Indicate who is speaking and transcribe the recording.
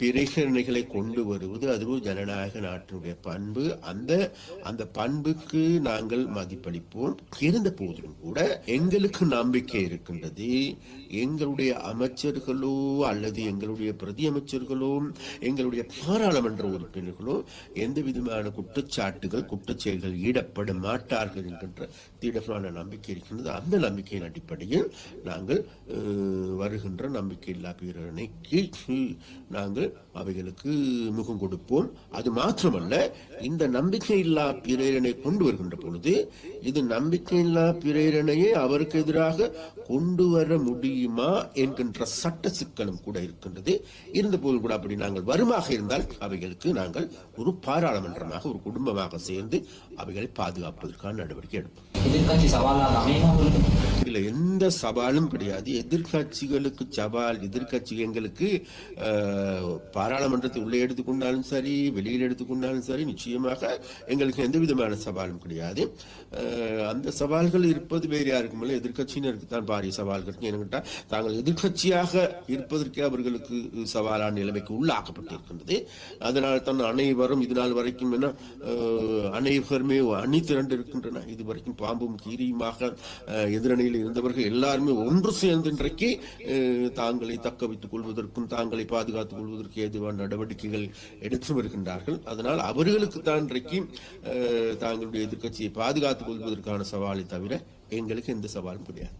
Speaker 1: பிரேரணைகளை கொண்டு வருவது அதுவும் ஜனநாயக நாட்டினுடைய பண்பு. அந்த அந்த பண்புக்கு நாங்கள் மதிப்பளிப்போம். இருந்த போதிலும் கூட எங்களுக்கு நம்பிக்கை இருக்கின்றது. எங்களுடைய அமைச்சர்களோ அல்லது எங்களுடைய பிரதி அமைச்சர்களோ எங்களுடைய பாராளுமன்ற உறுப்பினர்களோ எந்த விதமான குற்றச்சாட்டுகள் குற்றச்செயல்கள் ஈடப்பட மாட்டார்கள் என்கின்ற தீடமான நம்பிக்கை இருக்கின்றது. அந்த நம்பிக்கையின் அடிப்படையில் நாங்கள் வருகின்ற நம்பிக்கையில்லா பேரணைக்கு நாங்கள் அவைகளுக்கு முகம் கொடுப்போம். அது மாத்திரமல்ல இந்த நம்பிக்கையில்லா பிரேரணை கொண்டு வருகின்ற பொழுது இது நம்பிக்கையில்லா பிரேரணையை அவருக்கு எதிராக கொண்டு வர முடியுமா என்கின்ற சட்ட சிக்கலும் கூட இருக்கின்றது. இருந்த போது கூட அப்படி நாங்கள் வருமாக இருந்தால் அவைகளுக்கு நாங்கள் ஒரு பாராளுமன்றமாக ஒரு குடும்பமாக சேர்ந்து அவைகளை பாதுகாப்பதற்கான நடவடிக்கை எடுப்போம்.
Speaker 2: எதிர்கட்சி சவாலாக அமையுமா
Speaker 1: எந்த சவாலும் கிடையாது. எதிர்க்கட்சிகளுக்கு சவால் எதிர்க்கட்சி எங்களுக்கு பாராளுமன்றத்தை உள்ளே எடுத்துக்கொண்டாலும் சரி வெளியில் எடுத்துக்கொண்டாலும் சரி நிச்சயமாக எங்களுக்கு எந்த விதமான சவாலும் கிடையாது. அந்த சவால்கள் இருப்பது வேறு யாருக்கும் இல்லை. எதிர்கட்சியினருக்கு தான் பாரிய சவால்கள் ஏன்னு தாங்கள் எதிர்க்கட்சியாக இருப்பதற்கே அவர்களுக்கு சவாலான நிலைமைக்கு உள்ளாக்கப்பட்டிருக்கின்றது. அதனால் தான் அனைவரும் இது நாள் வரைக்கும் என்ன அனைவருமே அணி திரண்டு இருக்கின்றன இது வரைக்கும் பாம்பும் கீரியுமாக எதிரணியில் இருந்தவர்கள் எல்லாருமே ஒன்று சேர்ந்து இன்றைக்கு தாங்களை தக்க வைத்துக் கொள்வதற்கும் தாங்களை பாதுகாத்துக் கொள்வதற்கு ஏதுவான நடவடிக்கைகள் எடுத்து வருகின்றார்கள். அதனால் அவர்களுக்கு தான் இன்றைக்கு தாங்களுடைய எதிர்க்கட்சியை பாதுகாத்துக் கொள்வதற்கான சவாலை தவிர எங்களுக்கு எந்த சவாலும் கிடையாது.